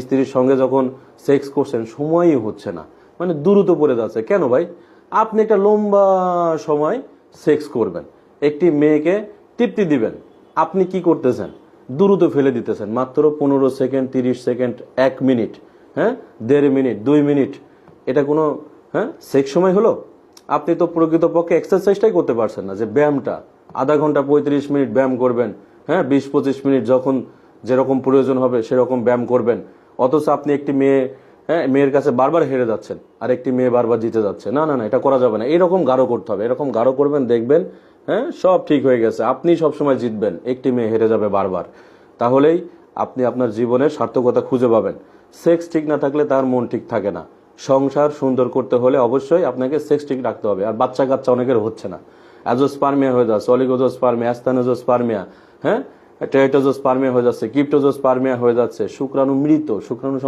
স্ত্রীর সঙ্গে যখন সেক্স করছেন, সময়ই হচ্ছে না। মানে দ্রুত পড়ে যাচ্ছে। কেন ভাই? আপনি একটা লম্বা সময় সেক্স করবেন। একটি মেয়েকে তৃপ্তি দিবেন। আপনি কি করতেছেন? দ্রুত ফেলে দিতেছেন। মাত্র পনেরো সেকেন্ড, তিরিশ সেকেন্ড, এক মিনিট হ্যাঁ? দেড় মিনিট, দুই মিনিট। এটা কোনো হ্যাঁ? সেক্স সময় হলো? আপনি তো প্রকৃতপক্ষে এক্সারসাইজটাই করতে পারছেন না। যে ব্যায়ামটা, আধা ঘণ্টা পঁয়ত্রিশ মিনিট ব্যায়াম করবেন হ্যাঁ? বিশ পঁচিশ মিনিট যখন যেরকম প্রয়োজন হবে, সেরকম ব্যায়াম করবেন। অথচ আপনি একটি মেয়ে হ্যাঁ মেয়ের কাছে বারবার হেরে যাচ্ছেন আর একটি মেয়ে বারবার জিতে যাচ্ছে। না না না, এটা করা যাবে না। এরকম গাঢ় করতে হবে। এরকম গাঢ় করবেন, দেখবেন হ্যাঁ সব ঠিক হয়ে গেছে। আপনি সবসময় জিতবেন। একটি মেয়ে হেরে যাবে বারবার। তাহলেই আপনি আপনার জীবনের সার্থকতা খুঁজে পাবেন। সেক্স ঠিক না থাকলে তার মন ঠিক থাকে না। সংসার সুন্দর করতে হলে অবশ্যই আপনাকে সেক্স ঠিক রাখতে হবে। আর বাচ্চা কাচ্চা অনেকের হচ্ছে না। অ্যাজোস্পার্মিয়া হয়ে যাচ্ছে, অলিগোজোস্পার্মিয়া অ্যাস্তানোজোস্পার্মিয়া হ্যাঁ টেটোজোস্পার্মিয়া হয়ে যাচ্ছে কিপ্টোজোস্পার্মিয়া হয়ে যাচ্ছে শুক্রাণু মৃত শুক্রাণু